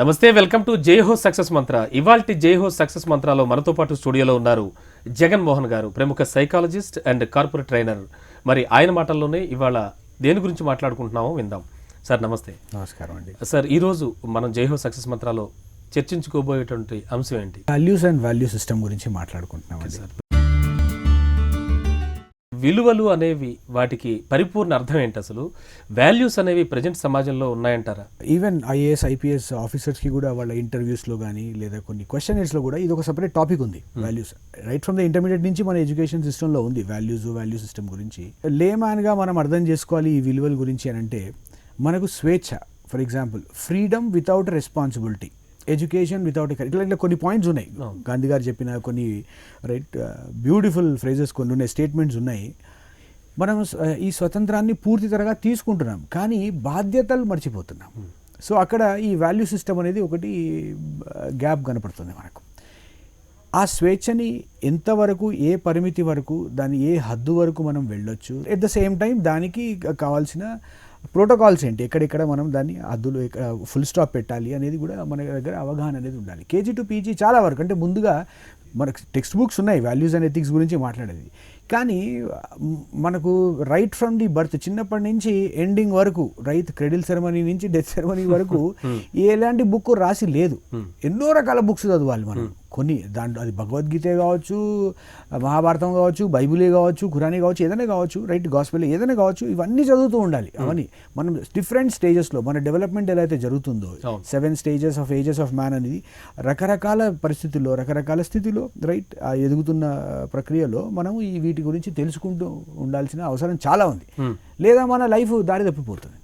నమస్తే welcome to Jai Ho success మంత్ర. ఇవాల్టి Jai Ho success మంత్రాలో మనతో పాటు స్టూడియోలో ఉన్నారు జగన్ మోహన్ గారు ప్రముఖ సైకాలజిస్ట్ అండ్ కార్పొరేట్ ట్రైనర్. మరి ఆయన మాటల్లోనే ఇవాళ దేని గురించి మాట్లాడుకుంటున్నామో విందాం. సార్ నమస్తే. నమస్కారం అండి. సార్ ఈరోజు మనం జైహో సక్సెస్ మంత్రాలో చర్చించుకోబోయేటువంటి అంశం ఏంటి? వాల్యూస్ అండ్ వాల్యూ సిస్టమ్ గురించి మాట్లాడుకుంటున్నాం అండి విలువలు అనేవి వాటికి పరిపూర్ణ అర్థం ఏంటి అసలు? వాల్యూస్ అనేవి ప్రజెంట్ సమాజంలో ఉన్నాయంటారా? ఈవెన్ ఐఏఎస్ ఐపీఎస్ ఆఫీసర్స్కి కూడా వాళ్ళ ఇంటర్వ్యూస్లో కానీ లేదా కొన్ని క్వశ్చనర్స్లో కూడా ఇది ఒక సపరేట్ టాపిక్ ఉంది values right from the intermediate నుంచి మన ఎడ్యుకేషన్ సిస్టంలో ఉంది వాల్యూస్ వాల్యూ సిస్టమ్ గురించి. లేమాన్గా మనం అర్థం చేసుకోవాలి ఈ విలువల గురించి అని అంటే మనకు స్వేచ్ఛ for example freedom without responsibility education without ఇట్లా ఇట్లా కొన్ని పాయింట్స్ ఉన్నాయి. గాంధీ గారు చెప్పిన కొన్ని రైట్ బ్యూటిఫుల్ ఫ్రేజెస్ కొన్ని ఉన్నాయి స్టేట్మెంట్స్ ఉన్నాయి. మనం స- ఈ స్వతంత్రాన్ని పూర్తి తరగా తీసుకుంటున్నాం కానీ బాధ్యతలు మర్చిపోతున్నాం. సో అక్కడ ఈ వాల్యూ సిస్టమ్ అనేది ఒకటి గ్యాప్ కనపడుతుంది మనకు. ఆ స్వేచ్ఛని ఎంతవరకు ఏ పరిమితి వరకు దాని ఏ హద్దు వరకు మనం వెళ్ళొచ్చు? ఎట్ ద సేమ్ టైం దానికి కావాల్సిన ప్రోటోకాల్స్ ఏంటి? ఎక్కడెక్కడ మనం దాన్ని హద్దులు ఫుల్ స్టాప్ పెట్టాలి అనేది కూడా మన దగ్గర అవగాహన అనేది ఉండాలి. కేజీ టు పీజీ చాలా వరకు అంటే ముందుగా మనకు టెక్స్ట్ బుక్స్ ఉన్నాయి వాల్యూస్ అండ్ ఎథిక్స్ గురించి మాట్లాడేది. కానీ మనకు రైట్ ఫ్రమ్ ది బర్త్ చిన్నప్పటి నుంచి ఎండింగ్ వరకు రైత్ క్రెడిల్ సెరమనీ నుంచి డెత్ సెరమనీ వరకు ఎలాంటి బుక్ రాసి లేదు. ఎన్నో రకాల బుక్స్ చదవాలి మనం. కొన్ని దాంట్లో అది భగవద్గీత కావచ్చు మహాభారతం కావచ్చు బైబిలే కావచ్చు ఖురానీ కావచ్చు ఏదైనా కావచ్చు రైట్ గాస్పెల్ ఏదైనా కావచ్చు ఇవన్నీ చదువుతూ ఉండాలి. అవన్నీ మనం డిఫరెంట్ స్టేజెస్లో మన డెవలప్మెంట్ ఎలా అయితే జరుగుతుందో. Seven stages of ages of man అనేది రకరకాల పరిస్థితుల్లో రకరకాల స్థితిలో రైట్ ఆ ఎదుగుతున్న ప్రక్రియలో మనం ఈ వీటి గురించి తెలుసుకుంటూ ఉండాల్సిన అవసరం చాలా ఉంది. లేదా మన లైఫ్ దారి తప్పిపోతుంది.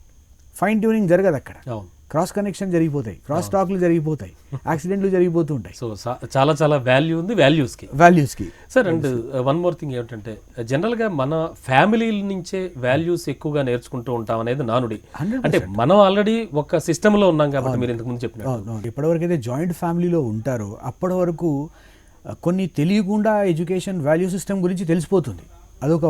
ఫైన్ ట్యూనింగ్ జరగదు అక్కడ. అవును. క్రాస్ కనెక్షన్ జరిగిపోతాయి. క్రాస్ టాక్లు జరిగిపోతాయి. యాక్సిడెంట్లు జరిగిపోతూ ఉంటాయి సో చాలా చాలా వాల్యూ ఉంది వాల్యూస్కి వాల్యూస్కి sir and one more thing ఏమిటంటే జనరల్గా మన ఫ్యామిలీల నుంచే వాల్యూస్ ఎక్కువగా నేర్చుకుంటూ ఉంటాం అనేది నానుడి. 100%. అంటే మనం ఆల్రెడీ ఒక system లో ఉన్నాం కాబట్టి మీరు ఇంతకు ముందు చెప్పినట్టు. అవును అవును. ఎప్పటివరకు అయితే జాయింట్ ఫ్యామిలీలో ఉంటారో అప్పటి వరకు కొన్ని తెలియకుండా ఎడ్యుకేషన్ వాల్యూ సిస్టమ్ గురించి తెలిసిపోతుంది. అదొక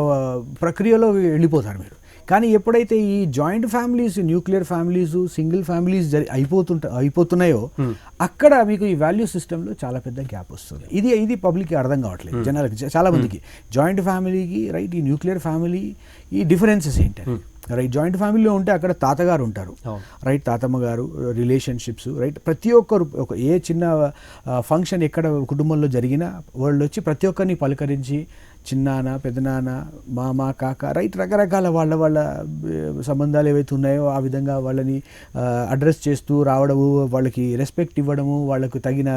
ప్రక్రియలో వెళ్ళిపోతారు మీరు. కానీ ఎప్పుడైతే ఈ joint families nuclear families single families జరి అయిపోతుంట అయిపోతున్నాయో అక్కడ మీకు ఈ వాల్యూ సిస్టంలో చాలా పెద్ద గ్యాప్ వస్తుంది. ఇది ఇది పబ్లిక్కి అర్థం కావట్లేదు జనాలకి చ- చాలా మందికి. జాయింట్ ఫ్యామిలీకి రైట్ ఈ న్యూక్లియర్ ఫ్యామిలీ ఈ డిఫరెన్సెస్ ఏంటని. రైట్ జాయింట్ ఫ్యామిలీలో ఉంటే అక్కడ తాతగారు ఉంటారు. రైట్ తాతమ్మ గారు రిలేషన్షిప్స్ రైట్ ప్రతి ఒక్కరు ఒక ఏ చిన్న ఫంక్షన్ ఎక్కడ కుటుంబంలో జరిగినా వాళ్ళు వచ్చి ప్రతి ఒక్కరిని పలకరించి చిన్నాన్న పెద్దనాన్న మామ కాక రైట్ రకరకాల వాళ్ళ వాళ్ళ సంబంధాలు ఏవైతే ఉన్నాయో ఆ విధంగా వాళ్ళని అడ్రస్ చేస్తూ రావడము వాళ్ళకి రెస్పెక్ట్ ఇవ్వడము వాళ్ళకు తగిన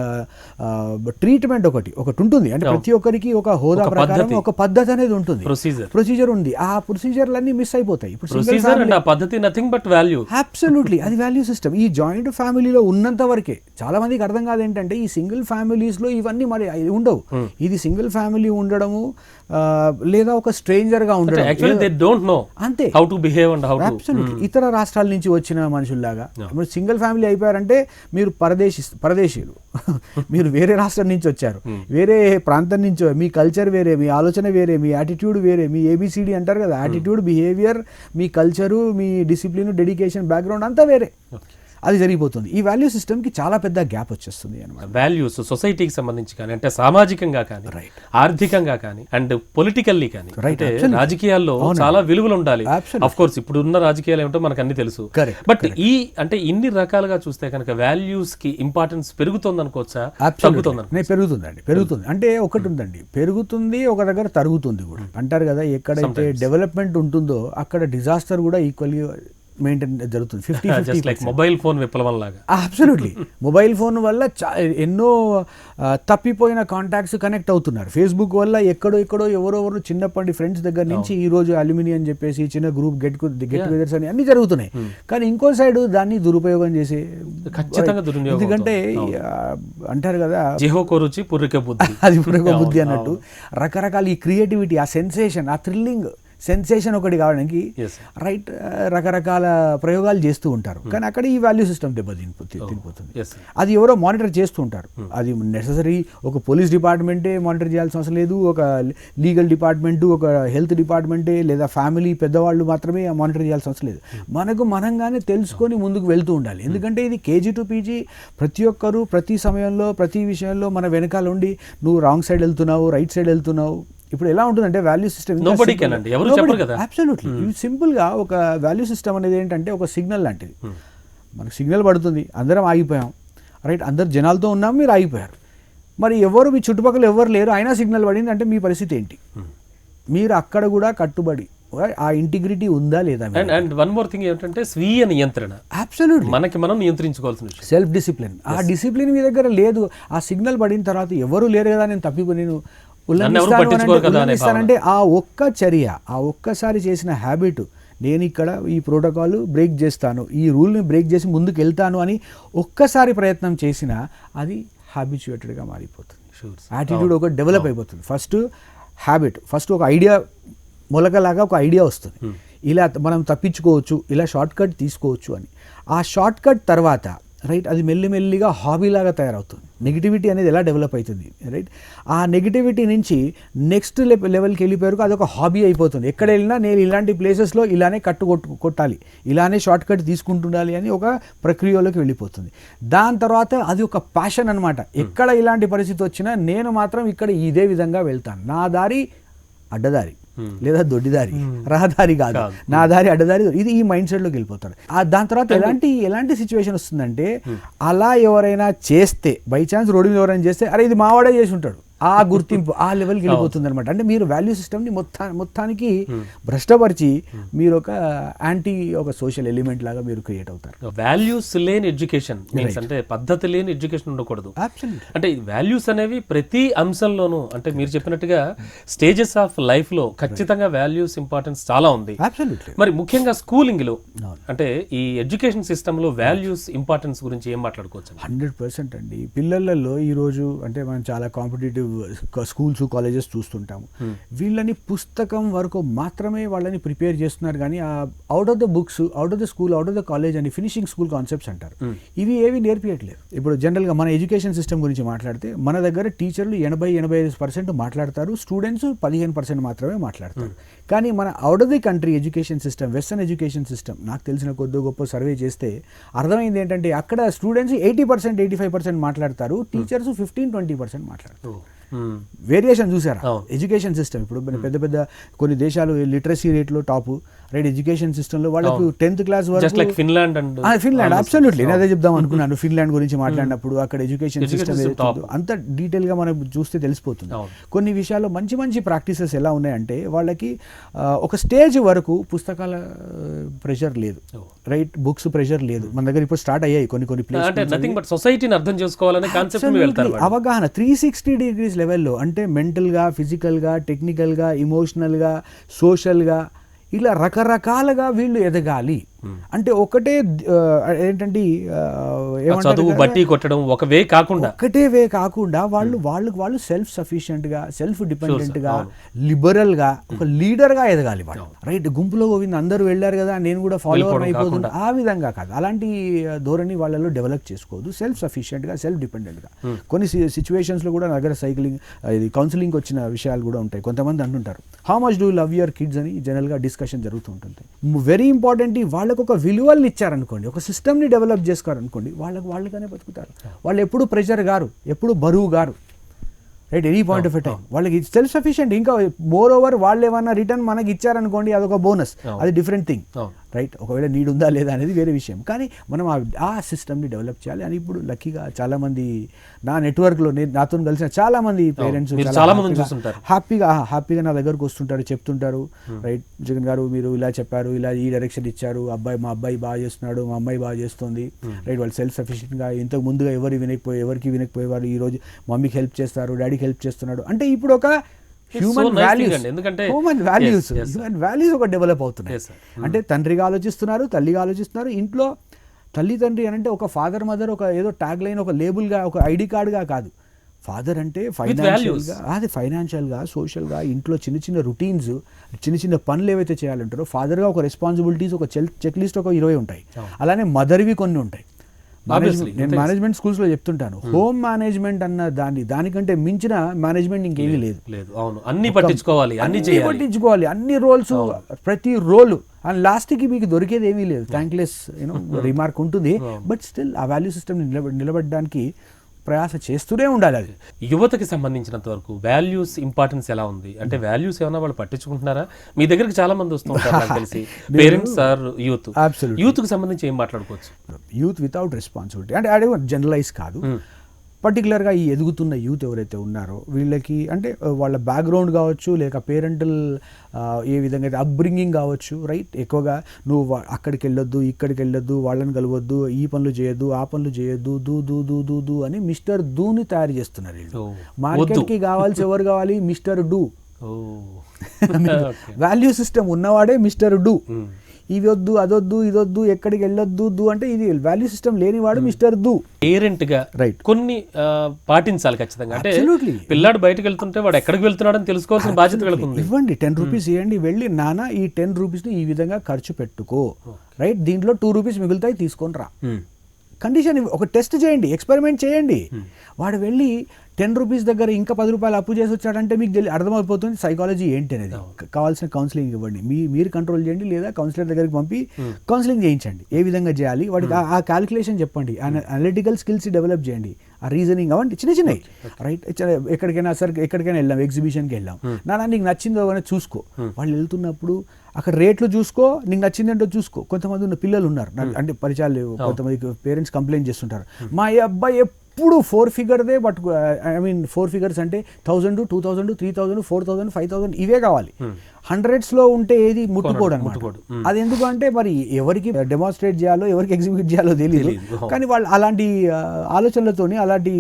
ట్రీట్మెంట్ ఒకటి ఒకటి ఉంటుంది. అంటే ప్రతి ఒక్కరికి ఒక హోదా ప్రకారం. ఒక పద్ధతి అనేది ఉంటుంది. ప్రొసీజర్ ఉంది. ఆ ప్రొసీజర్లన్నీ మిస్ అయిపోతాయి. ఇప్పుడు single ప్రొసీజర్ అండ్ ఆ పద్ధతి నథింగ్ బట్ వాల్యూ అబ్సల్యూట్లీ అది వాల్యూ సిస్టమ్ ఈ జాయింట్ ఫ్యామిలీలో ఉన్నంత వరకే చాలా మందికి అర్థం కాదు ఏంటంటే ఈ సింగిల్ ఫ్యామిలీస్లో ఇవన్నీ మరి ఉండవు. ఇది సింగిల్ ఫ్యామిలీ ఉండడము లేదా ఒక స్ట్రేంజర్గా ఉండడం. అంతే. How to behave and how ఇతర రాష్ట్రాల నుంచి వచ్చిన మనుషుల్లాగా. ఇప్పుడు సింగిల్ ఫ్యామిలీ అయిపోయారంటే మీరు పరదేశీ పరదేశీయులు. మీరు వేరే రాష్ట్రం నుంచి వచ్చారు. వేరే ప్రాంతం నుంచి మీ కల్చర్ వేరే మీ ఆలోచన వేరే మీ యాటిట్యూడ్ వేరే మీ ఏబిసిడి అంటారు కదా. యాటిట్యూడ్ బిహేవియర్ మీ కల్చరు మీ డిసిప్లిన్ డెడికేషన్ బ్యాక్గ్రౌండ్ అంతా వేరే. అది జరిగిపోతుంది. ఈ వాల్యూ సిస్టమ్కి చాలా పెద్ద గ్యాప్ వచ్చేస్తుంది అనమాట వాల్యూస్ సొసైటీకి సంబంధించి కానీ అంటే సామాజికంగా కానీ ఆర్థికంగా కానీ అండ్ పొలిటికల్లీ కానీ అంటే రాజకీయాల్లో చాలా విలువలు ఉండాలి. అఫ్ కోర్స్ ఇప్పుడు ఉన్న రాజకీయాలు ఏమిటో మనకు అన్ని తెలుసు. బట్ ఈ అంటే ఇన్ని రకాలుగా చూస్తే కనుక వాల్యూస్కి ఇంపార్టెన్స్ పెరుగుతుంది అనుకోవచ్చా తగ్గుతుంది పెరుగుతుందండి పెరుగుతుంది. అంటే ఒకటి ఉందండి. పెరుగుతుంది ఒక దగ్గర తరుగుతుంది కూడా. అంటారు కదా ఎక్కడైతే డెవలప్మెంట్ ఉంటుందో అక్కడ డిజాస్టర్ కూడా ఈక్వల్లీ మెయింటైన్ జరుగుతుంది. Fifty fifty just like mobile phone విప్లవం లాగా అబ్సల్యూట్లీ మొబైల్ ఫోన్ వల్ల ఎన్నో తప్పిపోయిన కాంటాక్ట్స్ కనెక్ట్ అవుతున్నారు. ఫేస్బుక్ వల్ల ఎక్కడో ఎక్కడో ఎవరెవరు చిన్నప్పటి ఫ్రెండ్స్ దగ్గర నుంచి ఈ రోజు అల్యూమిని అని చెప్పేసి చిన్న గ్రూప్ గెట్ గెట్ టుగెదర్స్ అని అన్ని జరుగుతున్నాయి. కానీ ఇంకో సైడ్ దాన్ని దురుపయోగం చేసి ఖచ్చితంగా ఎందుకంటే అంటారు కదా జిహో కొరుచి పుర్రిక బుద్ధి అది పురగ బుద్ధి అన్నట్టు. రకరకాల ఈ క్రియేటివిటీ ఆ సెన్సేషన్ ఆ థ్రిల్లింగ్ సెన్సేషన్ ఒకటి కావడానికి. రైట్ రకరకాల ప్రయోగాలు చేస్తూ ఉంటారు. కానీ అక్కడ ఈ వాల్యూ సిస్టమ్ దెబ్బతిని తినిపోతుంది. ఎస్ అది ఎవరో మానిటర్ చేస్తూ ఉంటారు. అది నెససరీ ఒక పోలీస్ డిపార్ట్మెంటే మానిటర్ చేయాల్సిన అవసరం లేదు. ఒక లీగల్ డిపార్ట్మెంట్ ఒక హెల్త్ డిపార్ట్మెంటే లేదా ఫ్యామిలీ పెద్దవాళ్ళు మాత్రమే మానిటర్ చేయాల్సిన అవసరం లేదు. మనకు మనంగానే తెలుసుకొని ముందుకు వెళ్తూ ఉండాలి. ఎందుకంటే ఇది కేజీ టు పీజీ ప్రతి ఒక్కరు ప్రతి సమయంలో ప్రతి విషయంలో మన వెనకాల ఉండి నువ్వు రాంగ్ సైడ్ వెళ్తున్నావు రైట్ సైడ్ వెళ్తున్నావు ఇప్పుడు ఎలా ఉంటుందంటే వాల్యూ సిస్టమ్ Nobody can అండి. ఎవరు చెప్పరు కదా. అబ్సల్యూట్లీ సింపుల్గా ఒక వాల్యూ సిస్టమ్ అనేది ఏంటంటే ఒక సిగ్నల్ లాంటిది. మనకు సిగ్నల్ పడుతుంది అందరం ఆగిపోయాం. రైట్ అందరు జనాలతో ఉన్నాం మీరు ఆగిపోయారు. మరి ఎవరు మీ చుట్టుపక్కల ఎవరు లేరు అయినా సిగ్నల్ పడింది అంటే మీ పరిస్థితి ఏంటి? మీరు అక్కడ కూడా కట్టుబడి ఆ ఇంటిగ్రిటీ ఉందా లేదా and and one more thing ఏంటంటే స్వీయ నియంత్రణ. అబ్సల్యూట్లీ మనకి మనం నియంత్రించుకోవాల్సిన సెల్ఫ్ డిసిప్లిన్ ఆ డిసిప్లిన్ మీ దగ్గర లేదు. ఆ సిగ్నల్ పడిన తర్వాత ఎవరు లేరు కదా నేను తప్పిపోయి నేను ఉల్లంఘిస్తానంటే ఆ ఒక్క చర్య ఆ ఒక్కసారి చేసిన హ్యాబిట్ నేను ఇక్కడ ఈ ప్రోటోకాల్ బ్రేక్ చేస్తాను ఈ రూల్ని బ్రేక్ చేసి ముందుకు వెళ్తాను అని ఒక్కసారి ప్రయత్నం చేసినా అది హ్యాబిచుయేటెడ్గా మారిపోతుంది. షూర్ యాటిట్యూడ్ ఒక డెవలప్ అయిపోతుంది. ఫస్ట్ హ్యాబిట్ ఫస్ట్ ఒక ఐడియా మొలకలాగా ఒక ఐడియా వస్తుంది. ఇలా మనం తప్పించుకోవచ్చు ఇలా షార్ట్ కట్ తీసుకోవచ్చు అని. ఆ షార్ట్ కట్ తర్వాత రైట్? అది మెల్లిమెల్లిగా హాబీలాగా తయారవుతుంది. నెగిటివిటీ అనేది ఎలా డెవలప్ అవుతుంది? రైట్? ఆ నెగిటివిటీ నుంచి నెక్స్ట్ లెవెల్కి వెళ్ళిపోయారు అది ఒక హాబీ అయిపోతుంది. ఎక్కడ వెళ్ళినా నేను ఇలాంటి ప్లేసెస్లో ఇలానే కట్టు కొట్టు కొట్టాలి. ఇలానే షార్ట్ కట్ తీసుకుంటుండాలి అని ఒక ప్రక్రియలోకి వెళ్ళిపోతుంది. దాని తర్వాత అది ఒక ప్యాషన్ అనమాట ఎక్కడ ఇలాంటి పరిస్థితి వచ్చినా నేను మాత్రం ఇక్కడ ఇదే విధంగా వెళ్తాను. నా దారి అడ్డదారి. లేదా దొడ్డిదారి రహదారి కాదు. నా దారి అడ్డదారి ఇది ఈ మైండ్ సెట్లోకి వెళ్ళిపోతాడు. ఆ దాని తర్వాత ఎలాంటి ఎలాంటి సిచ్యువేషన్ వస్తుందంటే అలా ఎవరైనా చేస్తే బై ఛాన్స్ రోడ్డు మీద ఎవరైనా చేస్తే అరే ఇది మావాడే చేసి ఉంటాడు. ఆ గుర్తింపు ఆ లెవెల్కి వెళ్ళిపోతుంది అనమాట అంటే మీరు వాల్యూ సిస్టమ్ని మొత్తా మొత్తానికి భ్రష్టపరిచి మీరు ఒక యాంటీ ఒక సోషల్ ఎలిమెంట్ లాగా మీరు క్రియేట్ అవుతారు. వాల్యూస్ లేని ఎడ్యుకేషన్ అంటే పద్ధతి లేని ఎడ్యుకేషన్ ఉండకూడదు. అంటే వాల్యూస్ అనేవి ప్రతి అంశంలోనూ అంటే మీరు చెప్పినట్టుగా స్టేజెస్ ఆఫ్ లైఫ్లో ఖచ్చితంగా వాల్యూస్ ఇంపార్టెన్స్ చాలా ఉంది. మరి ముఖ్యంగా స్కూలింగ్లో. అంటే ఈ ఎడ్యుకేషన్ సిస్టమ్లో వాల్యూస్ ఇంపార్టెన్స్ గురించి ఏం మాట్లాడుకోవచ్చు? హండ్రెడ్ పర్సెంట్ అండి. పిల్లలలో ఈరోజు అంటే మనం చాలా కాంపిటేటివ్ స్కూల్స్ కాలేజెస్ చూస్తుంటాము. వీళ్ళని పుస్తకం వరకు మాత్రమే వాళ్ళని ప్రిపేర్ చేస్తున్నారు కానీ ఆ out of the books out of the school out of the college అని ఫినిషింగ్ స్కూల్ కాన్సెప్ట్స్ అంటారు. ఇవి ఏవి నేర్పించట్లేదు ఇప్పుడు జనరల్గా మన ఎడ్యుకేషన్ సిస్టమ్ గురించి మాట్లాడితే మన దగ్గర టీచర్లు ఎనభై ఎనభై ఐదు పర్సెంట్ మాట్లాడతారు స్టూడెంట్స్ పదిహేను పర్సెంట్ మాత్రమే మాట్లాడతారు. కానీ మన out of the country education system western education system నాకు తెలిసిన కొద్ది గొప్ప సర్వే చేస్తే అర్థమైంది ఏంటంటే అక్కడ students eighty percent eighty five percent మాట్లాడతారు టీచర్స్ ఫిఫ్టీన్ ట్వంటీ పర్సెంట్ మాట్లాడతారు. వేరియేషన్ చూసారా. ఎడ్యుకేషన్ సిస్టమ్ ఇప్పుడు మన పెద్ద పెద్ద కొన్ని దేశాలు లిటరసీ రేట్లో టాప్. రైట్ ఎడ్యుకేషన్ సిస్టంలో వాళ్ళకు టెన్త్ క్లాస్ జస్ట్ లైక్ వరకు ఫిన్లాండ్ ఫిన్లాండ్ అబ్సల్యూట్లీ నేను అదే చెప్దాం అనుకున్నాను. ఫిన్లాండ్ గురించి మాట్లాడినప్పుడు అక్కడ ఎడ్యుకేషన్ సిస్టమ్. అంత డీటెయిల్గా మనం చూస్తే తెలిసిపోతుంది. కొన్ని విషయాల్లో మంచి మంచి ప్రాక్టీసెస్ ఎలా ఉన్నాయంటే వాళ్ళకి ఒక స్టేజ్ వరకు పుస్తకాల ప్రెషర్ లేదు. రైట్ బుక్స్ ప్రెషర్ లేదు. మన దగ్గర ఇప్పుడు స్టార్ట్ అయ్యాయి కొన్ని కొన్ని ప్లేస్ నథింగ్ బట్ సొసైటీని అర్థం చేసుకోవాలనే కాన్సెప్ట్. అవగాహన త్రీ సిక్స్టీ డిగ్రీస్ లెవెల్లో అంటే మెంటల్గా ఫిజికల్గా టెక్నికల్గా ఇమోషనల్గా సోషల్గా ఇలా రకరకాలుగా వీళ్ళు ఎదగాలి. అంటే ఒకటే ఏంటంటే చదువు బట్టి కొట్టడం ఒక వే కాకుండా. ఒక్కటే వే కాకుండా వాళ్ళు వాళ్ళకి వాళ్ళు సెల్ఫ్ సఫిషియెంట్గా సెల్ఫ్ డిపెండెంట్గా అవును. లిబరల్గా ఒక లీడర్గా ఎదగాలి వాళ్ళు. రైట్ గుంపులో గోవింద్ అందరూ వెళ్ళారు కదా నేను కూడా ఫాలోవర్ అయిపోతున్నా ఆ విధంగా కాదు. అలాంటి ధోరణి వాళ్ళలో డెవలప్ చేసుకోవద్దు సెల్ఫ్ సఫిషియెంట్గా సెల్ఫ్ డిపెండెంట్గా కొన్ని సిచ్యువేషన్స్లో కూడా నా దగ్గర సైక్లింగ్ ఇది కౌన్సిలింగ్ వచ్చిన విషయాలు కూడా ఉంటాయి. కొంతమంది అంటుంటారు how much do love your kids అని జనరల్గా డిస్కషన్ జరుగుతూ ఉంటుంది. వెరీ ఇంపార్టెంట్ వాళ్ళకు ఒక విలువల్ని ఇచ్చారనుకోండి ఒక సిస్టమ్ని డెవలప్ చేసుకోరనుకోండి వాళ్ళకు వాళ్ళుగానే బతుకుతారు. వాళ్ళు ఎప్పుడు ప్రెషర్ గారు ఎప్పుడు బరువు గారు. Right any point of time. వాళ్ళకి సెల్ఫ్ సఫిషియెంట్ ఇంకా మోర్ ఓవర్ వాళ్ళు ఏమన్నా రిటర్న్ మనకి ఇచ్చారనుకోండి అదొక బోనస్. అది డిఫరెంట్ థింగ్. రైట్? ఒకవేళ నీడ్ ఉందా లేదా అనేది వేరే విషయం. కానీ మనం ఆ- ఆ సిస్టమ్ని డెవలప్ చేయాలి. అని ఇప్పుడు లక్కీగా చాలామంది నా నెట్వర్క్లో నేను నాతో కలిసిన చాలామంది పేరెంట్స్. హ్యాపీగా హ్యాపీగా నా దగ్గరకు వస్తుంటారు చెప్తుంటారు. రైట్? జగన్ గారు మీరు ఇలా చెప్పారు ఇలా ఈ డైరెక్షన్ ఇచ్చారు. అబ్బాయి మా అబ్బాయి బాగా చేస్తున్నాడు మా అమ్మాయి బాగా చేస్తుంది. రైట్? వాళ్ళు సెల్ఫ్ సఫిషియెంట్గా ఇంతకు ముందుగా ఎవరు వినకపోయి ఎవరికి వినకపోయేవారు ఈ రోజు మమ్మీకి హెల్ప్ చేస్తారు డాడీకి హెల్ప్ చేస్తున్నాడు. అంటే ఇప్పుడు ఒక హ్యూమన్ వాల్యూస్. ఎందుకంటే- హ్యూమన్ వాల్యూస్. హ్యూమన్ వాల్యూస్ ఒక డెవలప్ అవుతున్నాయి. అంటే తండ్రిగా ఆలోచిస్తున్నారు తల్లిగా ఆలోచిస్తున్నారు. ఇంట్లో తల్లి తండ్రి అని అంటే ఒక ఫాదర్ మదర్ ఒక ఏదో ట్యాగ్ లైన్ ఒక లేబుల్గా ఒక ఐడి కార్డ్గా కాదు. ఫాదర్ అంటే. ఫైనాన్షియల్గా అది ఫైనాన్షియల్గా సోషల్గా ఇంట్లో చిన్న చిన్న రొటీన్స్ చిన్న చిన్న పనులు ఏవైతే చేయాలంటారో ఫాదర్గా ఒక రెస్పాన్సిబిలిటీస్ ఒక చెక్ లిస్ట్ ఒక ఇరవై ఉంటాయి. అలానే మదర్వి కొన్ని ఉంటాయి. నేను మేనేజ్మెంట్ స్కూల్స్లో చెప్తుంటాను. హోమ్ మేనేజ్మెంట్ అన్న దాన్ని దానికంటే మించిన మేనేజ్మెంట్ ఇంకేమీ లేదు లేదు. అవును. అన్ని పట్టించుకోవాలి అన్ని పట్టించుకోవాలి. అన్ని రోల్స్ ప్రతి రోల్. అండ్ లాస్ట్కి మీకు దొరికేది ఏమీ లేదు. థ్యాంక్లెస్ యూనో రిమార్క్ ఉంటుంది. బట్ స్టిల్ ఆ వాల్యూ సిస్టమ్ నిలబడడానికి ప్రయాస చేస్తూనే ఉండాలి అది. యువతకి సంబంధించినంత వరకు వాల్యూస్ ఇంపార్టెన్స్ ఎలా ఉంది? అంటే వాల్యూస్ ఏమైనా వాళ్ళు పట్టించుకుంటున్నారా? మీ దగ్గరికి చాలా మంది వస్తూ ఉంటారు నాకు తెలిసి. Parents youth. యూత్కి సంబంధించి ఏం మాట్లాడుకోవచ్చు? యూత్ వితౌట్ రెస్పాన్సిబిలిటీ అంటే అదే జనరలైజ్ కాదు. పర్టికులర్గా ఈ ఎదుగుతున్న యూత్ ఎవరైతే ఉన్నారో వీళ్ళకి అంటే వాళ్ళ బ్యాక్గ్రౌండ్ కావచ్చు లేక పేరెంటల్ ఏ విధంగా అయితే అప్బ్రింగింగ్ కావచ్చు రైట్? ఎక్కువగా నువ్వు అక్కడికి వెళ్ళొద్దు ఇక్కడికి వెళ్ళొద్దు వాళ్ళని కలవద్దు ఈ పనులు చేయొద్దు ఆ పనులు చేయొద్దు దూ దూ దూ దూ దూ అని మిస్టర్ దూని తయారు చేస్తున్నారు వీళ్ళు. మార్కెట్కి కావాల్సి ఎవరు కావాలి? Mister do. వాల్యూ సిస్టమ్ ఉన్నవాడే మిస్టర్ డూ. ఇవి వద్దు అదొద్దు ఇదొద్దు ఎక్కడికి వెళ్ళొద్దు దు అంటే ఇది వాల్యూ సిస్టమ్ లేనివాడు మిస్టర్ దు. పేరెంట్గా Right. కొన్ని పాటించాలి ఖచ్చితంగా. అంటే. పిల్లాడు బయటకు వెళ్తుంటే వాడు ఎక్కడికి వెళ్తున్నాడని తెలుసుకోవాల్సిన బాధ్యత వెళ్తుంది ఇవ్వండి టెన్ రూపీస్ ఇవ్వండి వెళ్ళి నాన్న ఈ టెన్ రూపీస్ని ఈ విధంగా ఖర్చు పెట్టుకో. రైట్ దీంట్లో టూ రూపీస్ మిగులుతాయి తీసుకొని రా. కండిషన్ ఇవ్వ- ఒక టెస్ట్ చేయండి ఎక్స్పెరిమెంట్ చేయండి. వాడు వెళ్ళి టెన్ రూపీస్ దగ్గర ఇంకా పది రూపాయలు అప్పు చేసి వచ్చాడంటే మీకు తెలి- అర్థమైపోతుంది సైకాలజీ ఏంటి అనేది కావాల్సిన కౌన్సిలింగ్ ఇవ్వండి. మీ మీరు కంట్రోల్ చేయండి లేదా కౌన్సిలర్ దగ్గరికి పంపి కౌన్సిలింగ్ చేయించండి. ఏ విధంగా చేయాలి? వాడికి ఆ- క్యాలిక్యులేషన్ చెప్పండి. అనలిటికల్ స్కిల్స్ డెవలప్ చేయండి. ఆ రీజనింగ్ అవండి చిన్న చిన్నవి. రైట్ ఎక్కడికైనా సరే ఎక్కడికైనా వెళ్ళాం ఎగ్జిబిషన్కి వెళ్ళాం. నాన్న నీకు నచ్చిందో అని చూసుకో. వాళ్ళు వెళ్తున్నప్పుడు అక్కడ రేట్లు చూసుకో నీకు నచ్చిందేంటో చూసుకో. కొంతమంది ఉన్న పిల్లలు ఉన్నారు. అంటే పరిచయాలు లేవు కొంతమంది పేరెంట్స్ కంప్లైంట్ చేస్తుంటారు. మా అబ్బాయి ఎప్పుడు ఫోర్ ఫిగర్దే పట్టుకు ఐ మీన్ ఫోర్ ఫిగర్స్ అంటే thousand two thousand three thousand four thousand five thousand ఇవే కావాలి. Hmm. హండ్రెడ్స్లో ఉంటే ఏది ముట్టుకోడు. ముట్టుకోడు. అది ఎందుకు అంటే మరి ఎవరికి డెమాన్స్ట్రేట్ చేయాలో ఎవరికి ఎగ్జిక్యూట్ చేయాలో తెలియదు. కానీ వాళ్ళు అలాంటి ఆలోచనలతోని అలాంటి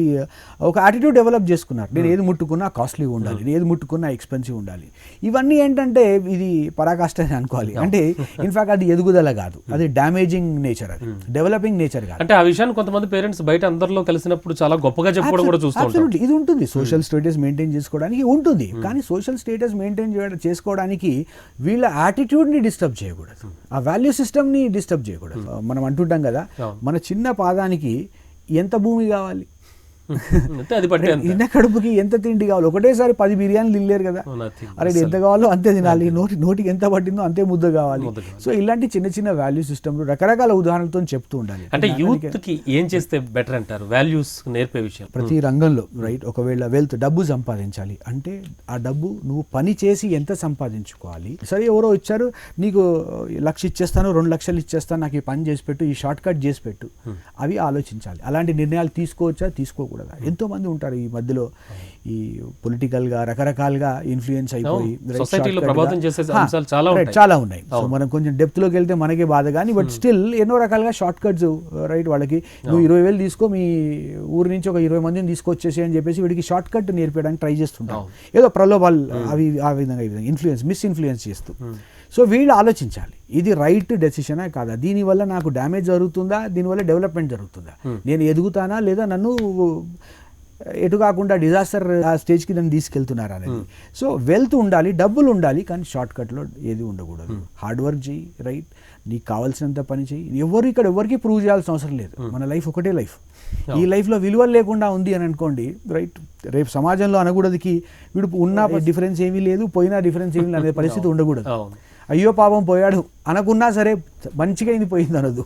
ఒక యాటిట్యూడ్ డెవలప్ చేసుకున్నారు. నేను ఏది ముట్టుకున్నా కాస్ట్లీ ఉండాలి నేను ఏది ముట్టుకున్నా ఎక్స్పెన్సివ్ ఉండాలి. ఇవన్నీ ఏంటంటే ఇది పరాకాష్ట అని అనుకోవాలి అంటే ఇన్ఫాక్ట్ అది ఎదుగుదల కాదు. అది డామేజింగ్ నేచర్ అది. డెవలపింగ్ నేచర్ కాదు. అంటే ఆ విషయాన్ని కొంతమంది పేరెంట్స్ బయట అందరిలో కలిసినప్పుడు చాలా గొప్పగా చెప్పుకోవడం కూడా చూస్తూ ఉంటాం Absolutely. ఇది ఉంటుంది. సోషల్ స్టేటస్ మెయింటైన్ చేసుకోవడానికి ఉంటుంది. కానీ సోషల్ స్టేటస్ మెయింటైన్ చేసుకోవడానికి వీళ్ళ యాటిట్యూడ్ని డిస్టర్బ్ చేయకూడదు. ఆ వాల్యూ సిస్టమ్ని డిస్టర్బ్ చేయకూడదు. మనం అంటుంటాం కదా అవును. మన చిన్న పాదానికి ఎంత భూమి కావాలి? ఇన్న కడుపుకి ఎంత తిండి కావాలి? ఒకటేసారి పది బిర్యానీలు తినలేరు కదా. అరే ఎంత కావాలో అంతే తినాలి. నోటి నోటికి ఎంత పట్టిందో అంతే ముద్ద కావాలి. సో ఇలాంటి చిన్న చిన్న వాల్యూ సిస్టమ్లు రకరకాల ఉదాహరణలతో చెప్తూ ఉండాలి. అంటే యూత్కి ఏం చేస్తే బెటర్ అంటారు? వాల్యూస్ నేర్పే విషయం. ప్రతి రంగంలో రైట్ ఒకవేళ వెల్త్ డబ్బు సంపాదించాలి అంటే ఆ డబ్బు నువ్వు పని చేసి ఎంత సంపాదించుకోవాలి? సరే ఎవరో ఇచ్చారు నీకు లక్ష ఇచ్చేస్తాను రెండు లక్షలు ఇచ్చేస్తాను నాకు ఈ పని చేసి పెట్టు ఈ షార్ట్ కట్ చేసి పెట్టు. అవి ఆలోచించాలి. అలాంటి నిర్ణయాలు తీసుకోవచ్చా? తీసుకోకూడదా. ఎంతో మంది ఉంటారు ఈ మధ్యలో ఈ పొలిటికల్గా రకరకాలుగా ఇన్ఫ్లుయెన్స్ అయిపోయి చాలా ఉన్నాయి. సో మనం కొంచెం డెప్త్లోకి వెళ్తే మనకే బాధ కానీ బట్ స్టిల్ ఎన్నో రకాలుగా షార్ట్ కట్స్ రైట్ వాళ్ళకి. నువ్వు ఇరవై వేలు తీసుకో మీ ఊరి నుంచి ఒక ఇరవై మందిని తీసుకొచ్చేసి అని చెప్పేసి వీడికి షార్ట్ కట్ నేర్పించడానికి ట్రై చేస్తుంటాం ఏదో ప్రలోభాలు అవి ఆ విధంగా ఈ విధంగా ఇన్ఫ్లుయెన్స్ మిస్ ఇన్ఫ్లుయెన్స్ చేస్తూ సో వీళ్ళు ఆలోచించాలి. ఇది రైట్ డెసిషనా కాదా? దీనివల్ల నాకు డ్యామేజ్ జరుగుతుందా? దీనివల్ల డెవలప్మెంట్ జరుగుతుందా? నేను ఎదుగుతానా లేదా నన్ను ఎటు కాకుండా డిజాస్టర్ ఆ స్టేజ్కి నన్ను తీసుకెళ్తున్నారు అనేది. సో వెల్త్ ఉండాలి డబ్బులు ఉండాలి కానీ షార్ట్ కట్లో ఏది ఉండకూడదు. హార్డ్ వర్క్ చేయి రైట్. నీకు కావాల్సినంత పని చేయి ఎవరు ఇక్కడ ఎవరికి ప్రూవ్ చేయాల్సిన అవసరం లేదు. మన లైఫ్ ఒకటే లైఫ్. ఈ లైఫ్లో విలువలు లేకుండా ఉంది అని అనుకోండి రైట్. రేపు సమాజంలో అనకూడదుకి వీడు ఉన్న డిఫరెన్స్ ఏమీ లేదు పోయినా డిఫరెన్స్ ఏమీ లేదు అనే పరిస్థితి ఉండకూడదు. అయ్యో పాపం పోయాడు అనకున్నా సరే మంచిగా ఇది పోయింది అనదు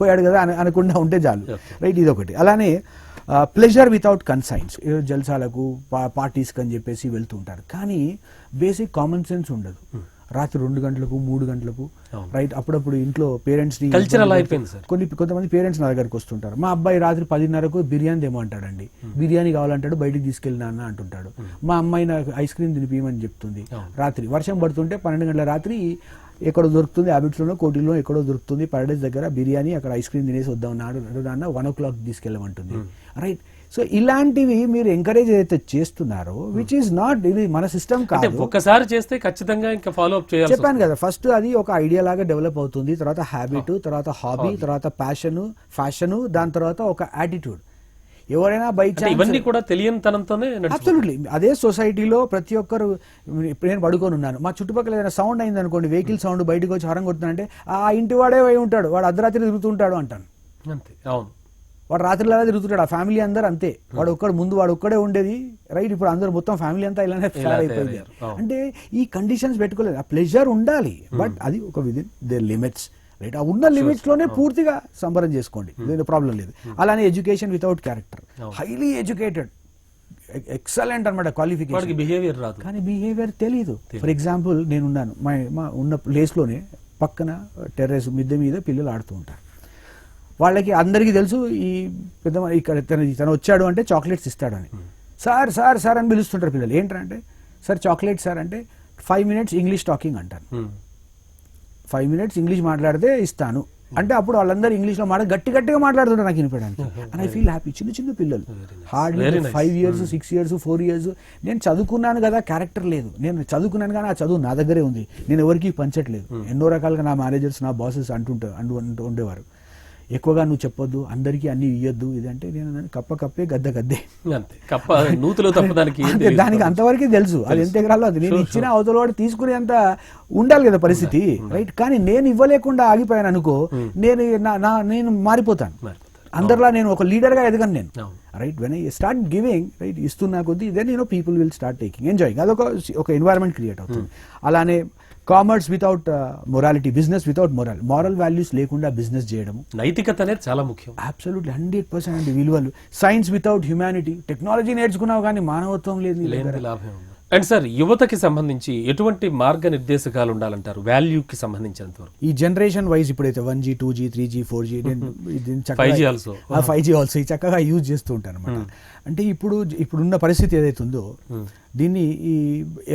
పోయాడు కదా అని అనకుండా ఉంటే చాలు. రైట్ ఇది ఒకటి అలానే ప్లెజర్ వితౌట్ కన్సైన్స్ జల్సాలకు పార్టీస్కి అని చెప్పేసి వెళ్తూ ఉంటారు. కానీ బేసిక్ కామన్ సెన్స్ ఉండదు. రాత్రి రెండు గంటలకు మూడు గంటలకు. రైట్ అప్పుడప్పుడు ఇంట్లో పేరెంట్స్ Cultural అయిపోయింది సార్. కొన్ని కొంతమంది పేరెంట్స్ నా దగ్గరకు వస్తుంటారు. మా అబ్బాయి రాత్రి పదిన్నరకు బిర్యానీ తెమ్మంటాడండి. బిర్యానీ కావాలంటాడు బయటికి తీసుకెళ్ళిన అన్న అంటుంటాడు. మా అమ్మాయి నాకు ఐస్ క్రీమ్ తినిపించమని చెప్తుంది రాత్రి. వర్షం పడుతుంటే పన్నెండు గంటల రాత్రి ఎక్కడో దొరుకుతుంది హ్యాబిట్స్లోనో కోటిలో ఎక్కడో దొరుకుతుంది. పరడేస్ దగ్గర బిర్యానీ అక్కడ ఐస్ క్రీమ్ తినేసి వద్దాం నాడు నాన్న వన్ ఓ క్లాక్ తీసుకెళ్ళమంటుంది రైట్ సో ఇలాంటివి మీరు ఎంకరేజ్ అయితే చేస్తున్నారో విచ్ ఈస్ నాట్ ఇది మన సిస్టమ్ అంటే కాదు. ఒక్కసారి చేస్తే ఖచ్చితంగా ఇంకా ఫాలో అప్ చేయాలి చెప్పాను కదా ఫస్ట్ అది ఒక ఐడియా లాగా డెవలప్ అవుతుంది తర్వాత హ్యాబిట్ తర్వాత హాబీ తర్వాత ప్యాషన్ ఫ్యాషన్ దాని తర్వాత ఒక యాటిట్యూడ్ ఎవరైనా బై అంటే ఇవన్నీ కూడా తెలియని తనంతోనే. అబ్సల్యూట్లీ అదే సొసైటీలో ప్రతి ఒక్కరు నేను పడుకొని ఉన్నాను. మా చుట్టుపక్కల ఏదైనా సౌండ్ అయింది అనుకోండి వెహికల్ సౌండ్ బయటకు వచ్చి హరం కొడుతుందంటే ఆ ఇంటి వాడే ఉంటాడు వాడు అర్ధరాత్రి తిరుగుతుంటాడు అంటాను. అంతే అవును. వాడు రాత్రిలాగా తిరుగుతుంటాడు. ఆ ఫ్యామిలీ అందరూ అంతే. వాడు ఒక్కడు ముందు వాడు ఒక్కడే ఉండేది. రైట్ ఇప్పుడు అందరూ మొత్తం ఫ్యామిలీ అంతా ఇలానే తయారయ్యారు. అవును. అంటే ఈ కండిషన్స్ పెట్టుకోలేదు. ఆ ప్లెజర్ ఉండాలి. బట్ అది ఒక విదిన్ దే లిమిట్స్ రైట్ ఆ ఉన్న లిమిట్స్లోనే పూర్తిగా సంబరం చేసుకోండి. ప్రాబ్లం లేదు. అలానే education without character highly educated excellent అనమాట క్వాలిఫికేషన్ బిహేవియర్ రాదు. కానీ బిహేవియర్ తెలియదు ఫర్ ఎగ్జాంపుల్ నేనున్నాను మా మా ఉన్న ప్లేస్లోనే పక్కన టెర్రస్ మిద్దె మీద పిల్లలు ఆడుతూ ఉంటారు. వాళ్ళకి అందరికీ తెలుసు ఈ పెద్ద ఇక్కడ తను తను వచ్చాడు అంటే చాక్లెట్స్ ఇస్తాడని. సార్ సార్ సార్ అని పిలుస్తుంటారు పిల్లలు. ఏంటంటే సార్ చాక్లెట్ సార్ అంటే ఫైవ్ మినిట్స్ ఇంగ్లీష్ టాకింగ్ అంటాను ఉమ్. ఫైవ్ మినిట్స్ ఇంగ్లీష్ మాట్లాడితే ఇస్తాను. అంటే అప్పుడు వాళ్ళందరూ ఇంగ్లీష్లో మాట గట్టి గట్టిగా మాట్లాడుతుంటారు నాకు వినిపించడానికి. అండ్ ఐ ఫీల్ హ్యాపీ చిన్న చిన్న పిల్లలు. Hardly. Five years six years four years నేను చదువుకున్నాను కదా క్యారెక్టర్ లేదు. నేను చదువుకున్నాను కానీ ఆ చదువు నా దగ్గరే ఉంది. నేను ఎవరికి పంచట్లేదు. ఎన్నో రకాలుగా నా మేనేజర్స్ నా బాసెస్ అంటుంటా అంటూ అంటూ ఉండేవారు. ఎక్కువగా నువ్వు చెప్పొద్దు అందరికీ అన్ని ఇయ్యొద్దు ఇదంటే నేను కప్ప కప్పే గద్ద గద్దే. అంతే. కప్ప నూతులో తెలియదు. దానికి అంతవరకే తెలుసు. అది ఎంత ఎకరాలో అది. నేను ఇచ్చిన అవతల వాడు తీసుకునేంత ఉండాలి కదా పరిస్థితి రైట్? కానీ నేను ఇవ్వలేకుండా ఆగిపోయాను అనుకో నేను నా- నేను మారిపోతాను. అందరిలా నేను ఒక లీడర్గా ఎదగను నేను. Right? When I start giving right ఇస్తున్నా కొద్దీ then you know people will start taking enjoying అదొక ఒక ఎన్వైరన్మెంట్ క్రియేట్ అవుతుంది. అలానే commerce without morality business without moral moral values లేకుండా బిజినెస్ చేయడము. నైతికత అనేది చాలా ముఖ్యం. అబ్సల్యూట్లీ హండ్రెడ్ పర్సెంట్ అండి విలువలు. సైన్స్ వితౌట్ హ్యుమానిటీ టెక్నాలజీ నేర్చుకున్నావు కానీ మానవత్వం లేదు లాభం అండ్ సార్ యువతకి సంబంధించి ఎటువంటి మార్గ నిర్దేశకాలు ఉండాలంటారు వాల్యూకి సంబంధించినంత వరకు. ఈ జనరేషన్ వైజ్ ఇప్పుడైతే one G two G three G four G నేను 5G also. Five G also ఈ చక్కగా యూజ్ చేస్తూ ఉంటాను అనమాట అంటే ఇప్పుడు ఇప్పుడున్న పరిస్థితి ఏదైతే ఉందో దీన్ని ఈ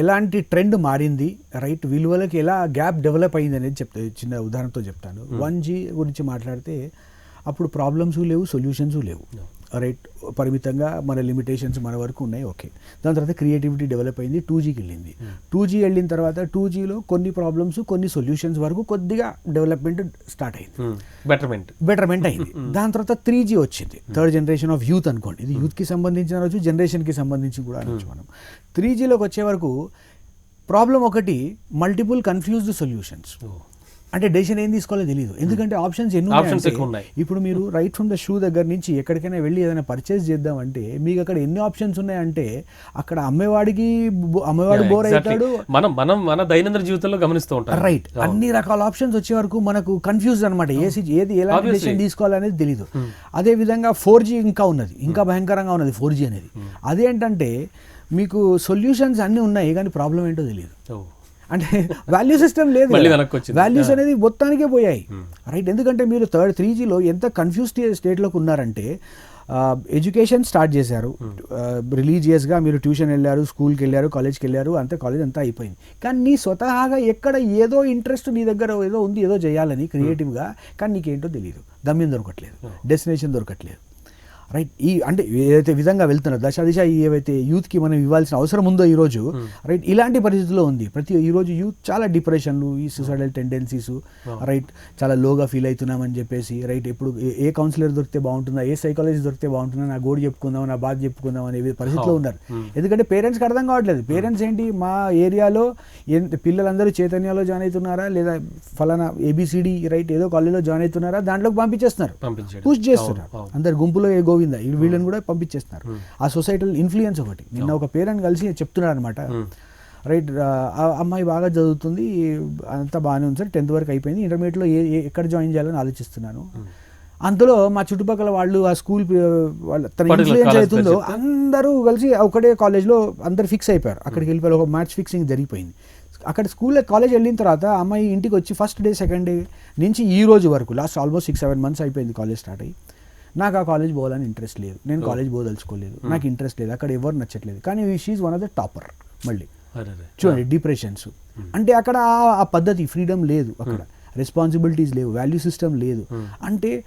ఎలాంటి ట్రెండ్ మారింది రైట్ విలువలకి ఎలా గ్యాప్ డెవలప్ అయింది అనేది చెప్తా చిన్న ఉదాహరణతో చెప్తాను. వన్ జీ గురించి మాట్లాడితే అప్పుడు ప్రాబ్లమ్స్ లేవు సొల్యూషన్స్ లేవు. రైట్ పరిమితంగా మన లిమిటేషన్స్ మన వరకు ఉన్నాయి ఓకే. దాని తర్వాత క్రియేటివిటీ డెవలప్ అయింది టూ జీకి వెళ్ళింది టూ జీ వెళ్ళిన తర్వాత టూ జీలో కొన్ని ప్రాబ్లమ్స్ కొన్ని సొల్యూషన్స్ వరకు కొద్దిగా డెవలప్మెంట్ స్టార్ట్ అయింది. బెటర్మెంట్ బెటర్మెంట్ అయింది. దాని తర్వాత త్రీ జీ వచ్చింది. థర్డ్ జనరేషన్ ఆఫ్ యూత్ అనుకోండి. ఇది యూత్కి సంబంధించిన అనొచ్చు జనరేషన్కి సంబంధించి కూడా అనొచ్చు మనం. త్రీ జీలోకి వచ్చే వరకు ప్రాబ్లం ఒకటి మల్టిపుల్ కన్ఫ్యూజ్డ్ సొల్యూషన్స్ అంటే డెసిషన్ ఏం తీసుకోవాలో తెలియదు ఎందుకంటే ఆప్షన్స్ ఎన్ని Options ఉన్నాయంటే, ఎక్కువ ఉన్నాయి. ఇప్పుడు మీరు రైట్ ఫ్రమ్ ద షూ దగ్గర నుంచి ఎక్కడికైనా వెళ్ళి ఏదైనా పర్చేస్ చేద్దామంటే మీకు అక్కడ ఎన్ని ఆప్షన్స్ ఉన్నాయంటే అక్కడ అమ్మేవాడికి అమ్మేవాడు బోర్ అవుతాడు. మనం మనం మన దైనందిన జీవితంలో గమనిస్తూ ఉంటాం. రైట్ అన్ని రకాల ఆప్షన్స్ వచ్చే వరకు మనకు కన్ఫ్యూజ్ అనమాట ఏసి ఏది ఎలాంటి Obviously. డెసిషన్ తీసుకోవాలనేది తెలియదు అదే విధంగా ఫోర్ జీ ఇంకా ఉన్నది. ఇంకా భయంకరంగా ఉన్నది ఫోర్ జీ అనేది. అదేంటంటే మీకు సొల్యూషన్స్ అన్ని ఉన్నాయి కానీ ప్రాబ్లం ఏంటో తెలియదు ఓ. అంటే వాల్యూ సిస్టమ్ లేదు. వాల్యూస్ అనేది మొత్తానికే పోయాయి. రైట్ ఎందుకంటే మీరు థర్డ్ త్రీ జీలో ఎంత కన్ఫ్యూజ్ స్టేట్లోకి ఉన్నారంటే ఎడ్యుకేషన్ స్టార్ట్ చేశారు. రిలీజియస్గా మీరు ట్యూషన్ వెళ్ళారు స్కూల్కి వెళ్ళారు కాలేజ్కి వెళ్ళారు అంతే కాలేజ్ అంతా అయిపోయింది. కానీ నీ స్వతహాగా ఎక్కడ ఏదో ఇంట్రెస్ట్ నీ దగ్గర ఏదో ఉంది ఏదో చేయాలని క్రియేటివ్గా కానీ నీకేంటో తెలియదు గమ్యం దొరకట్లేదు. డెస్టినేషన్ దొరకట్లేదు. రైట్ ఈ అంటే ఏదైతే విధంగా వెళ్తున్నారు దశ దిశ ఈ ఏవైతే యూత్కి మనం ఇవ్వాల్సిన అవసరం ఉందో ఈరోజు రైట్ ఇలాంటి పరిస్థితుల్లో ఉంది. ప్రతి ఈరోజు యూత్ చాలా డిప్రెషన్లు ఈ సూసైడల్ టెండెన్సీస్ రైట్ చాలా లోగా ఫీల్ అవుతున్నామని చెప్పేసి రైట్ ఇప్పుడు ఏ- కౌన్సిలర్ దొరికితే బాగుంటుందా ఏ సైకాలజీ దొరికితే బాగుంటుందా నా గోడు చెప్పుకుందాం నా బాధ చెప్పుకుందాం అనే పరిస్థితిలో ఉన్నారు. ఎందుకంటే పేరెంట్స్కి అర్థం కావట్లేదు. పేరెంట్స్ ఏంటి? మా ఏరియాలో ఎంత పిల్లలందరూ చైతన్యాలో జాయిన్ అవుతున్నారా? లేదా ఫలానా ఏబిసిడి రైట్ ఏదో కాలేజీలో జాయిన్ అవుతున్నారా? దాంట్లోకి పంపించేస్తున్నారు. పుష్ చేస్తున్నారు. అందరు గుంపులో ఏ గోవింద ఈ వీళ్ళని కూడా పంపించేస్తున్నారు. ఆ సొసైటల్ ఇన్ఫ్లుయెన్స్ ఒకటి. నిన్న ఒక పేరెంట్ కలిసి చెప్తున్నారు అనమాట రైట్ ఆ అమ్మాయి బాగా చదువుతుంది అంతా బాగానే ఉంది సార్ టెన్త్ వరకు అయిపోయింది ఇంటర్మీడియట్లో ఏ ఎక్కడ జాయిన్ చేయాలని ఆలోచిస్తున్నాను. అంతలో మా చుట్టుపక్కల వాళ్ళు ఆ స్కూల్ వాళ్ళ తన ఇన్ఫ్లుయెన్స్ అవుతుందో? అందరూ కలిసి ఒకటే కాలేజ్లో అందరు ఫిక్స్ అయిపోయారు. అక్కడికి వెళ్ళిపోయారు. ఒక మ్యాచ్ ఫిక్సింగ్ జరిగిపోయింది. అక్కడ స్కూల్ కాలేజ్ వెళ్ళిన తర్వాత అమ్మాయి ఇంటికి వచ్చి ఫస్ట్ డే సెకండ్ డే నుంచి ఈ రోజు వరకు last almost six seven months అయిపోయింది కాలేజ్ స్టార్ట్ అయ్యి. నాకు ఆ కాలేజ్ పోవాలని ఇంట్రెస్ట్ లేదు. నేను కాలేజ్ పోదలుచుకోలేదు. నాకు ఇంట్రెస్ట్ లేదు. అక్కడ ఎవరు నచ్చట్లేదు. కానీ she one of the topper మళ్ళీ. చూడండి డిప్రెషన్స్ అంటే అక్కడ ఆ- ఆ పద్ధతి ఫ్రీడమ్ లేదు అక్కడ. రెస్పాన్సిబిలిటీస్ లేవు. వాల్యూ సిస్టమ్ లేదు. అంటే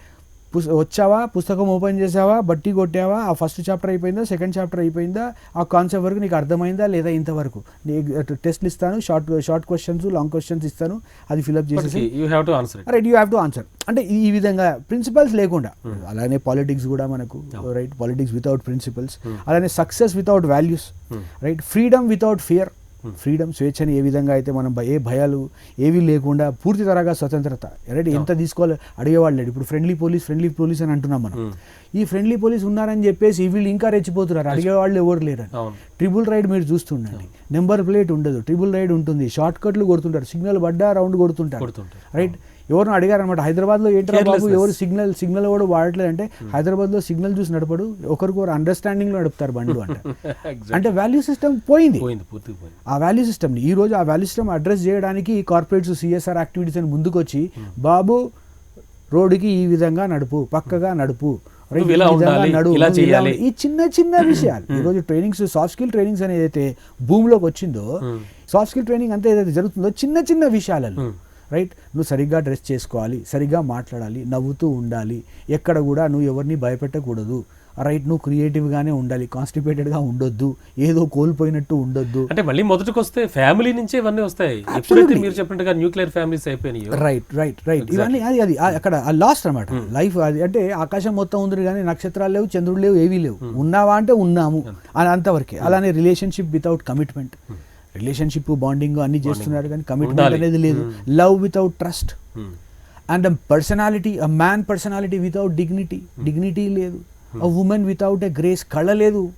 పుస్- వచ్చావా? పుస్తకం ఓపెన్ చేసావా? బట్టి కొట్టావా? ఆ ఫస్ట్ చాప్టర్ అయిపోయిందా? సెకండ్ చాప్టర్ అయిపోయిందా? ఆ కాన్సెప్ట్ వరకు నీకు అర్థమైందా లేదా ఇంతవరకు? టెస్ట్లు ఇస్తాను short short questions long questions ఇస్తాను అది ఫిల్అప్ చేసేసి. You have to answer right you have to answer అంటే ఈ ఈ విధంగా ప్రిన్సిపల్స్ లేకుండా. అలానే పాలిటిక్స్ కూడా మనకు రైట్ పాలిటిక్స్ వితౌట్ ప్రిన్సిపల్స్ అలానే success without values right freedom without fear freedom స్వేచ్ఛని ఏ విధంగా అయితే మనం ఏ భయాలు ఏవి లేకుండా పూర్తి తరగా స్వతంత్రత. రైట్ ఎంత తీసుకోవాలి అడిగేవాళ్ళు లేడు ఇప్పుడు ఫ్రెండ్లీ పోలీస్ ఫ్రెండ్లీ పోలీస్ అని అంటున్నాం మనం. ఈ ఫ్రెండ్లీ పోలీస్ ఉన్నారని చెప్పేసి వీళ్ళు ఇంకా రెచ్చిపోతున్నారు. అడిగేవాళ్ళు ఎవరు లేరని. ట్రిపుల్ రైడ్ మీరు చూస్తుండండి. నెంబర్ ప్లేట్ ఉండదు. ట్రిపుల్ రైడ్ ఉంటుంది. షార్ట్ కట్లు కొడుతుంటారు. సిగ్నల్ పడ్డా రౌండ్ కొడుతుంటారు. రైట్? ఎవరిని అడిగారు అనమాట హైదరాబాద్లో ఏంటో బాబు. ఎవరు సిగ్నల్ సిగ్నల్ కూడా వాడట్లేదు అంటే హైదరాబాద్లో సిగ్నల్ చూసి నడపడు ఒకరికొకరు అండర్స్టాండింగ్లో నడుపుతారు బండ్లు అంటే. అంటే వాల్యూ సిస్టమ్ పోయింది. ఆ వాల్యూ సిస్టమ్ని ఈ రోజు ఆ వాల్యూ సిస్టమ్ అడ్రస్ చేయడానికి కార్పొరేట్స్ సిఎస్ఆర్ యాక్టివిటీస్ అని ముందుకొచ్చి బాబు రోడ్డుకి ఈ విధంగా నడుపు పక్కగా నడుపు ఈ చిన్న చిన్న విషయాలు. ఈ రోజు ట్రైనింగ్స్ సాఫ్ట్ స్కిల్ ట్రైనింగ్స్ అనేది అయితే భూమిలోకి వచ్చిందో సాఫ్ట్ స్కిల్ ట్రైనింగ్ అంతా ఏదైతే జరుగుతుందో చిన్న చిన్న విషయాలలో రైట్? నువ్వు సరిగ్గా డ్రెస్ చేసుకోవాలి సరిగ్గా మాట్లాడాలి నవ్వుతూ ఉండాలి. ఎక్కడ కూడా నువ్వు ఎవరిని భయపెట్టకూడదు. రైట్? నువ్వు క్రియేటివ్గానే ఉండాలి కాన్స్టిపేటెడ్గా ఉండొద్దు ఏదో కోల్పోయినట్టు ఉండొద్దు. అంటే మళ్ళీ మొదటికి వస్తే ఫ్యామిలీ నుంచే ఇవన్నీ వస్తాయి. ఎప్పుడైతే మీరు చెప్పినట్టుగా nuclear families అయిపోయినాయో. Right right right. ఇవన్నీ అది అది అక్కడ లాస్ట్ అనమాట లైఫ్ అది అంటే ఆకాశం మొత్తం ఉంది కానీ నక్షత్రాలు లేవు చంద్రుడు లేవు ఏవీ లేవు. ఉన్నావా అంటే ఉన్నాము. అని అంతవరకే. అలానే relationship without commitment relationship bonding అన్ని చేస్తున్నారు కానీ కమిట్మెంట్. అనేది లేదు. Love without trust. And personality a man personality without dignity dignity లేదు. A woman without a grace కళ లేదు.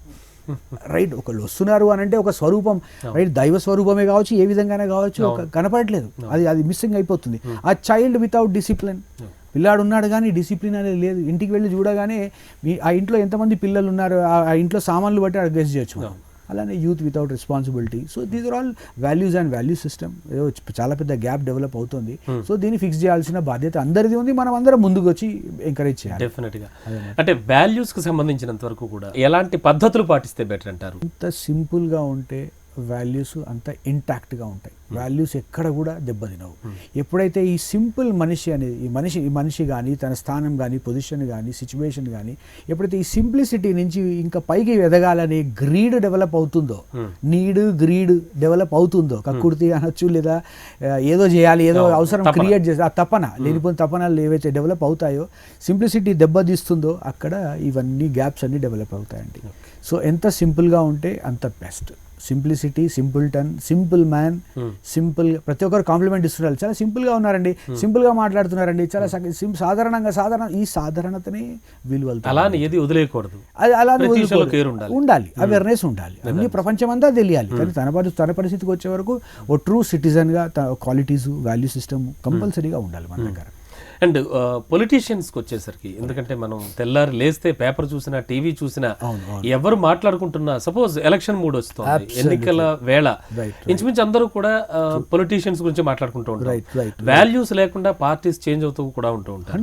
రైట్ ఒకళ్ళు వస్తున్నారు అని అంటే ఒక స్వరూపం. రైట్ దైవ స్వరూపమే కావచ్చు ఏ విధంగానే కావచ్చు ఒక కనపడట్లేదు. అది అది మిస్సింగ్ అయిపోతుంది. ఆ చైల్డ్ వితౌట్ డిసిప్లిన్ పిల్లాడు ఉన్నాడు కానీ డిసిప్లిన్ అనేది లేదు. ఇంటికి వెళ్ళి చూడగానే ఆ ఇంట్లో ఎంతమంది పిల్లలు ఉన్నారు? ఆ ఇంట్లో సామాన్లు బట్టి అక్కడ గెస్ చేయొచ్చు. అలానే youth without responsibility. So these are all values and value system. ఏదో చాలా పెద్ద గ్యాప్ డెవలప్ అవుతుంది. సో దీన్ని ఫిక్స్ చేయాల్సిన బాధ్యత అందరిది ఉంది. మనం అందరం ముందుకు వచ్చి ఎంకరేజ్ చేయాలి. డెఫినెట్గా. అంటే వాల్యూస్కి సంబంధించినంత వరకు కూడా ఎలాంటి పద్ధతులు పాటిస్తే బెటర్ అంటారు? ఎంత సింపుల్గా ఉంటే వాల్యూస్ అంత ఇంటాక్ట్గా ఉంటాయి. వాల్యూస్ ఎక్కడ కూడా దెబ్బతినవు. ఎప్పుడైతే ఈ సింపుల్ మనిషి అనేది ఈ మనిషి ఈ మనిషి కానీ తన స్థానం కానీ పొజిషన్ కానీ సిచ్యువేషన్ కానీ ఎప్పుడైతే ఈ సింప్లిసిటీ నుంచి ఇంకా పైకి ఎదగాలనే గ్రీడ్ డెవలప్ అవుతుందో నీడ్ గ్రీడ్ డెవలప్ అవుతుందో కక్కుర్తి అనొచ్చు లేదా ఏదో చేయాలి ఏదో అవసరం. క్రియేట్ చేసి ఆ తపన లేనిపోయిన తపనలు ఏవైతే డెవలప్ అవుతాయో సింప్లిసిటీ దెబ్బతీస్తుందో అక్కడ ఇవన్నీ గ్యాప్స్ అన్ని డెవలప్ అవుతాయండి. సో ఎంత సింపుల్గా ఉంటే అంత best. Simplicity simpleton simple man simple ప్రతి ఒక్కరు కాంప్లిమెంట్ ఇస్తున్నారు. చాలా సింపుల్గా ఉన్నారండి. సింపుల్గా మాట్లాడుతున్నారండి. చాలా sim- సాధారణంగా సాధారణ ఈ సాధారణతనే విలువలు అలా అని ఏది వదిలేయకూడదు. అది అలా ఉండాలి. అవేర్నెస్ ఉండాలి. అన్ని ప్రపంచం అంతా తెలియాలి. కానీ తన పరి తన పరిస్థితికి వచ్చే వరకు ఓ ట్రూ సిటిజన్గా క్వాలిటీస్ వాల్యూ సిస్టమ్ కంపల్సరీగా ఉండాలి మన దగ్గర. అండ్ పొలిటీషియన్స్కి వచ్చేసరికి ఎందుకంటే మనం తెల్లారి లేస్తే పేపర్ చూసినా టీవీ చూసినా ఎవరు మాట్లాడుకుంటున్నా సపోజ్ ఎలక్షన్ మూడ్ వస్తుంది ఎన్నికల వేళ. ఇంచుమించు అందరూ కూడా పొలిటీషియన్స్ గురించి మాట్లాడుకుంటూ ఉంటారు. వాల్యూస్ లేకుండా పార్టీస్ చేంజ్ అవుతూ కూడా ఉంటూ ఉంటారు.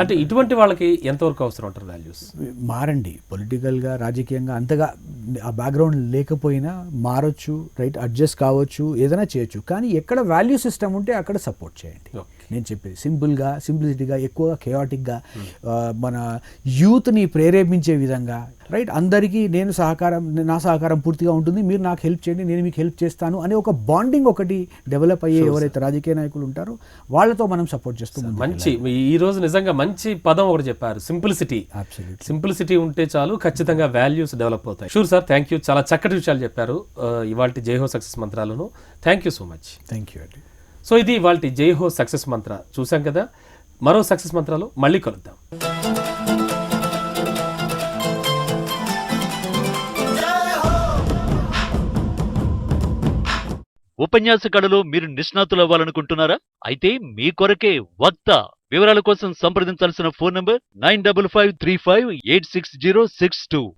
అంటే ఇటువంటి వాళ్ళకి ఎంతవరకు అవసరం ఉంటారు వాల్యూస్ మారండి. పొలిటికల్గా రాజకీయంగా అంతగా ఆ బ్యాక్గ్రౌండ్ లేకపోయినా మారొచ్చు రైట్ అడ్జస్ట్ కావచ్చు ఏదైనా చేయొచ్చు. కానీ ఎక్కడ వాల్యూ సిస్టమ్ ఉంటే అక్కడ సపోర్ట్ చేయండి. నేను చెప్పేది. సింపుల్గా సింప్లిసిటీగా ఎక్కువగా కేయాటిక్గా మన యూత్ని ప్రేరేపించే విధంగా రైట్ అందరికీ నేను సహకారం నా సహకారం పూర్తిగా ఉంటుంది. మీరు నాకు హెల్ప్ చేయండి నేను మీకు హెల్ప్ చేస్తాను అనే ఒక బాండింగ్ ఒకటి డెవలప్ అయ్యే ఎవరైతే రాజకీయ నాయకులు ఉంటారో వాళ్ళతో మనం సపోర్ట్ చేస్తూ మంచి ఈ రోజు నిజంగా మంచి పదం ఒకటి చెప్పారు. సింప్లిసిటీ. సింప్లిసిటీ ఉంటే చాలు ఖచ్చితంగా వాల్యూస్ డెవలప్ అవుతాయి. షూర్ సార్ థ్యాంక్ యూ చాలా చక్కటి విషయాలు చెప్పారు. ఇవాళ జైహో సక్సెస్ మంత్రాలను. Thank you so much thank you అండి సో ఇది వాళ్ళటి జై హో సక్సెస్ మంత్ర. చూసాం కదా? మరో సక్సెస్ మంత్రాలు మళ్ళీ కలుద్దాం. ఉపన్యాస కళలో మీరు నిష్ణాతులు అవ్వాలనుకుంటున్నారా అయితే మీ కొరకే వక్త వివరాల కోసం సంప్రదించాల్సిన phone number nine double five three five eight six zero six two.